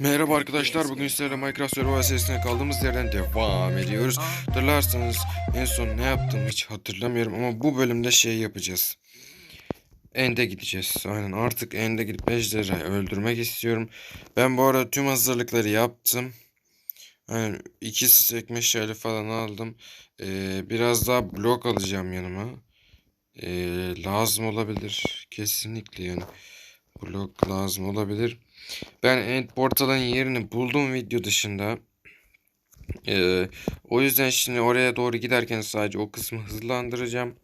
Merhaba arkadaşlar bugün sizlerle Minecraft Survival serisine kaldığımız yerden devam ediyoruz. Hatırlarsanız en son ne yaptım hiç hatırlamıyorum ama bu bölümde şey yapacağız. End'e gideceğiz. Aynen artık End'e gidip ejderi öldürmek istiyorum. Ben bu arada tüm hazırlıkları yaptım. Aynen iki stek meşale falan aldım. Ee, biraz daha blok alacağım yanıma. Ee, lazım olabilir. Kesinlikle yani. Blok lazım olabilir. Ben End Portal'ın yerini buldum video dışında. Ee, o yüzden şimdi oraya doğru giderken sadece o kısmı hızlandıracağım.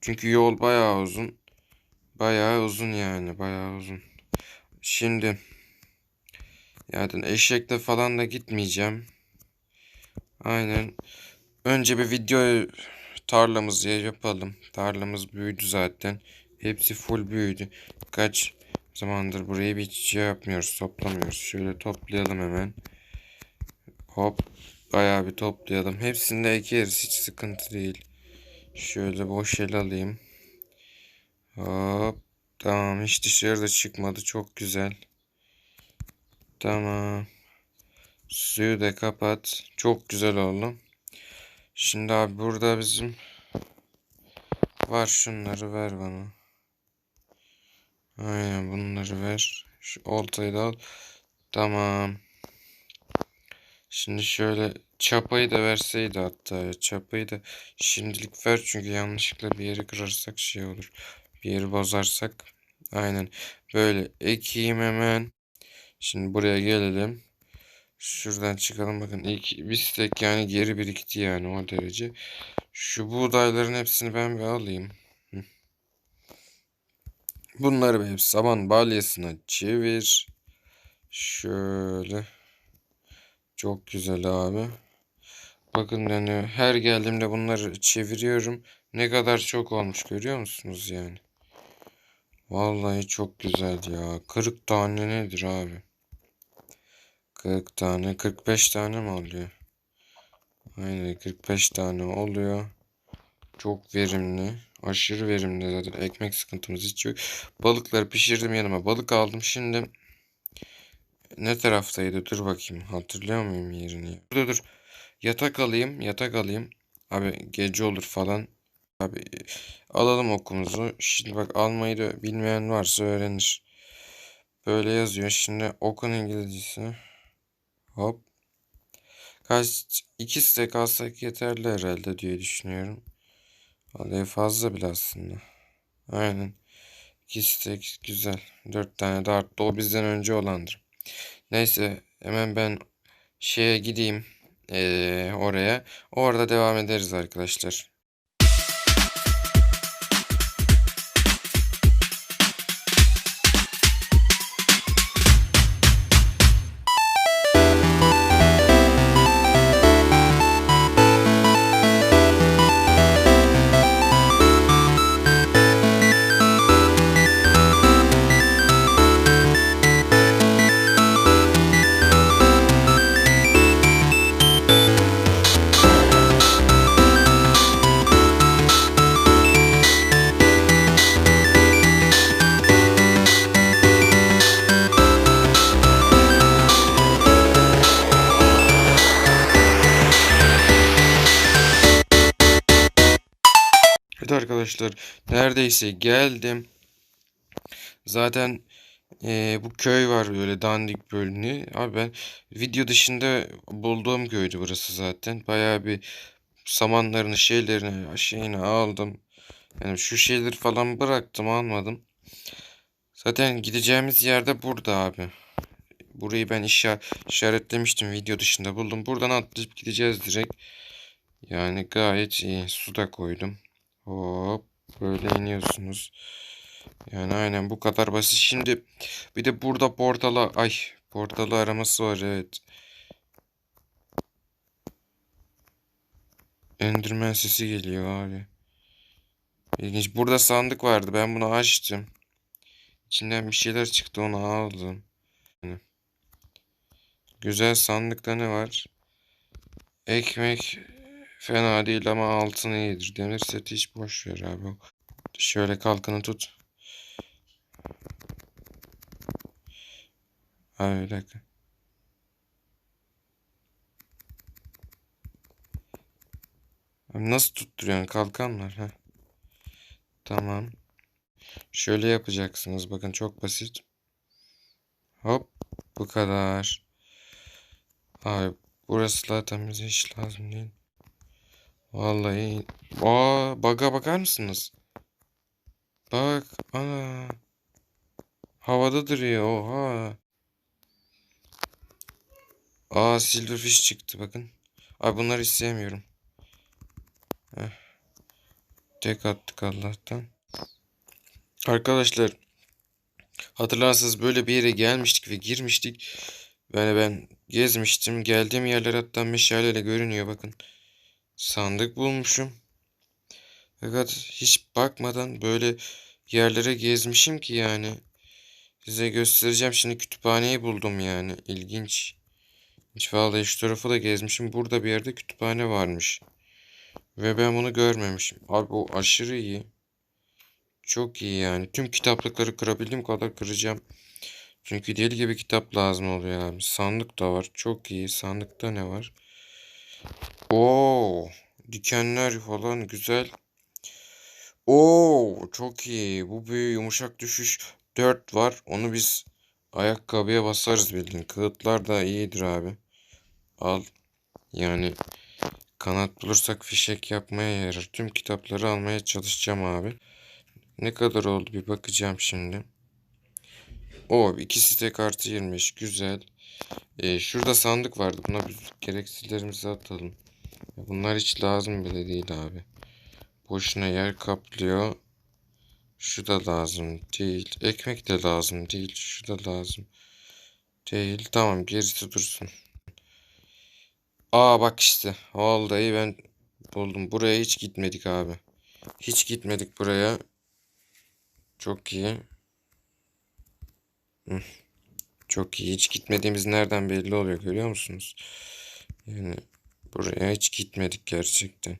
Çünkü yol bayağı uzun. Bayağı uzun yani bayağı uzun. Şimdi yani eşekle falan da gitmeyeceğim. Aynen. Önce bir video tarlamızı yapalım. Tarlamız büyüdü zaten. Hepsi full büyüdü. Kaç zamandır burayı bir şey yapmıyoruz. Toplamıyoruz. Şöyle toplayalım hemen. Hop. Bayağı bir toplayalım. Hepsini de ekeriz. Hiç sıkıntı değil. Şöyle boş el alayım. Hop. Tamam. Hiç dışarıda çıkmadı. Çok güzel. Tamam. Suyu da kapat. Çok güzel oldu. Şimdi abi burada bizim var şunları ver bana. Aynen bunları ver. Şu oltayı da al. Tamam. Şimdi şöyle çapayı da verseydi hatta ya. Çapayı da şimdilik ver çünkü yanlışlıkla bir yeri kırarsak şey olur. Bir yeri bozarsak. Aynen. Böyle ekeyim hemen. Şimdi buraya gelelim. Şuradan çıkalım bakın ilk bir stek yani geri birikti yani o derece. Şu buğdayların hepsini ben bir alayım. Bunları hep saman balyasına çevir. Şöyle. Çok güzel abi. Bakın yani her geldiğimde bunları çeviriyorum. Ne kadar çok olmuş görüyor musunuz yani? Vallahi çok güzel ya. 40 tane nedir abi? 40 tane 45 tane mi oluyor? Aynen 45 tane oluyor. Çok verimli. Aşırı verimli zaten. Ekmek sıkıntımız hiç yok. Balıkları pişirdim yanıma. Balık aldım. Şimdi ne taraftaydı? Dur bakayım. Hatırlıyor muyum yerini? Dur dur. Yatak alayım. Yatak alayım. Abi gece olur falan. Abi alalım okumuzu. Şimdi bak almayı da bilmeyen varsa öğrenir. Böyle yazıyor. Şimdi okun İngilizcesi. Hop. Kaç iki stek alsak yeterli herhalde diye düşünüyorum. Vallahi fazla bile aslında. Aynen. İki stek güzel. Dört tane de arttı. O bizden önce olandır. Neyse hemen ben şeye gideyim. Ee, oraya. Orada devam ederiz arkadaşlar. Arkadaşlar neredeyse geldim. Zaten eee, bu köy var böyle dandik bölümü. Abi ben video dışında bulduğum köydü burası zaten. Bayağı bir samanlarını şeylerini şeyini aldım. Yani şu şeyleri falan bıraktım almadım. Zaten gideceğimiz yerde burada abi. Burayı ben işa işaretlemiştim video dışında buldum. Buradan atlayıp gideceğiz direkt. Yani gayet iyi. Su da koydum. Hop böyle iniyorsunuz. Yani aynen bu kadar basit. Şimdi bir de burada portala ay portalı araması var evet. Enderman sesi geliyor abi. İlginç. Burada sandık vardı. Ben bunu açtım. İçinden bir şeyler çıktı onu aldım. Yani. Güzel sandıkta ne var? Ekmek Fena değil ama altın iyidir. Demir seti hiç boş ver abi. Şöyle kalkanı tut. Hayır bir dakika. Abi nasıl tutturuyorsun? Kalkan var. ha. Tamam. Şöyle yapacaksınız. Bakın çok basit. Hop. Bu kadar. Abi burası zaten bize hiç lazım değil. Vallahi. Aa, baga bakar mısınız? Bak. Ana. Havada duruyor. Oha. Aa silverfish çıktı bakın. Abi bunları hiç sevmiyorum. Heh. Tek attık Allah'tan. Arkadaşlar hatırlarsanız böyle bir yere gelmiştik ve girmiştik. Yani ben gezmiştim. Geldiğim yerler hatta meşaleyle görünüyor bakın. Sandık bulmuşum. Fakat hiç bakmadan böyle yerlere gezmişim ki yani. Size göstereceğim. Şimdi kütüphaneyi buldum yani. İlginç. Hiç vallahi şu tarafı da gezmişim. Burada bir yerde kütüphane varmış. Ve ben bunu görmemişim. Abi bu aşırı iyi. Çok iyi yani. Tüm kitaplıkları kırabildiğim kadar kıracağım. Çünkü deli gibi kitap lazım oluyor abi. Sandık da var. Çok iyi. Sandıkta ne var? Oo, dikenler falan güzel. Oo, çok iyi. Bu bir yumuşak düşüş 4 var. Onu biz ayakkabıya basarız bildiğin. Kağıtlar da iyidir abi. Al. Yani kanat bulursak fişek yapmaya yarar. Tüm kitapları almaya çalışacağım abi. Ne kadar oldu bir bakacağım şimdi. O ikisi de artı 25. Güzel. Ee, şurada sandık vardı. Buna biz gereksizlerimizi atalım. Bunlar hiç lazım bile değil abi. Boşuna yer kaplıyor. Şu da lazım değil. Ekmek de lazım değil. Şu da lazım değil. Tamam gerisi dursun. Aa bak işte. Vallahi ben buldum. Buraya hiç gitmedik abi. Hiç gitmedik buraya. Çok iyi. Çok iyi. Hiç gitmediğimiz nereden belli oluyor görüyor musunuz? Yani buraya hiç gitmedik gerçekten.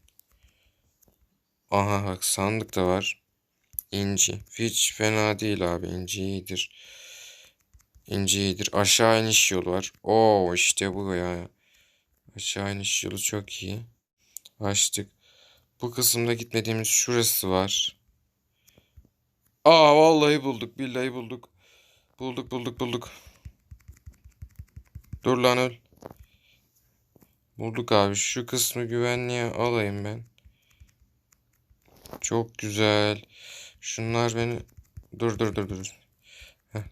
Aha bak sandık da var. İnci. Hiç fena değil abi. İnci iyidir. İnci iyidir. Aşağı iniş yolu var. Oo işte bu ya. Aşağı iniş yolu çok iyi. Açtık. Bu kısımda gitmediğimiz şurası var. Aa vallahi bulduk. Billahi bulduk. Bulduk bulduk bulduk. Dur lan öl. Bulduk abi. Şu kısmı güvenliğe alayım ben. Çok güzel. Şunlar beni... Dur dur dur dur.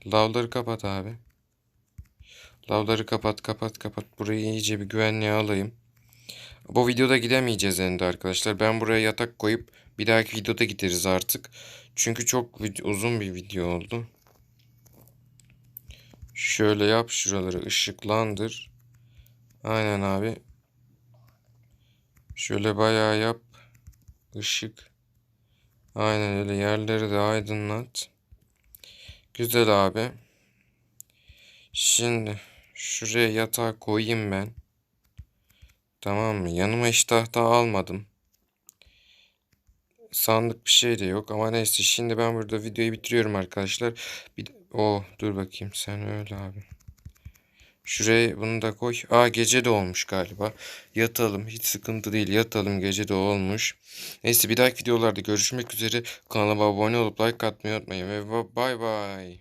Lavları kapat abi. Lavları kapat kapat kapat. Burayı iyice bir güvenliğe alayım. Bu videoda gidemeyeceğiz ende arkadaşlar. Ben buraya yatak koyup bir dahaki videoda gideriz artık. Çünkü çok uzun bir video oldu. Şöyle yap şuraları ışıklandır. Aynen abi. Şöyle bayağı yap. Işık. Aynen öyle yerleri de aydınlat. Güzel abi. Şimdi şuraya yatağı koyayım ben. Tamam mı? Yanıma hiç tahta almadım. Sandık bir şey de yok ama neyse şimdi ben burada videoyu bitiriyorum arkadaşlar. Bir oh dur bakayım sen öyle abi. Şuraya bunu da koy. Aa gece de olmuş galiba. Yatalım. Hiç sıkıntı değil. Yatalım. Gece de olmuş. Neyse bir dahaki videolarda görüşmek üzere. Kanalıma abone olup like atmayı unutmayın. Ve bay bay.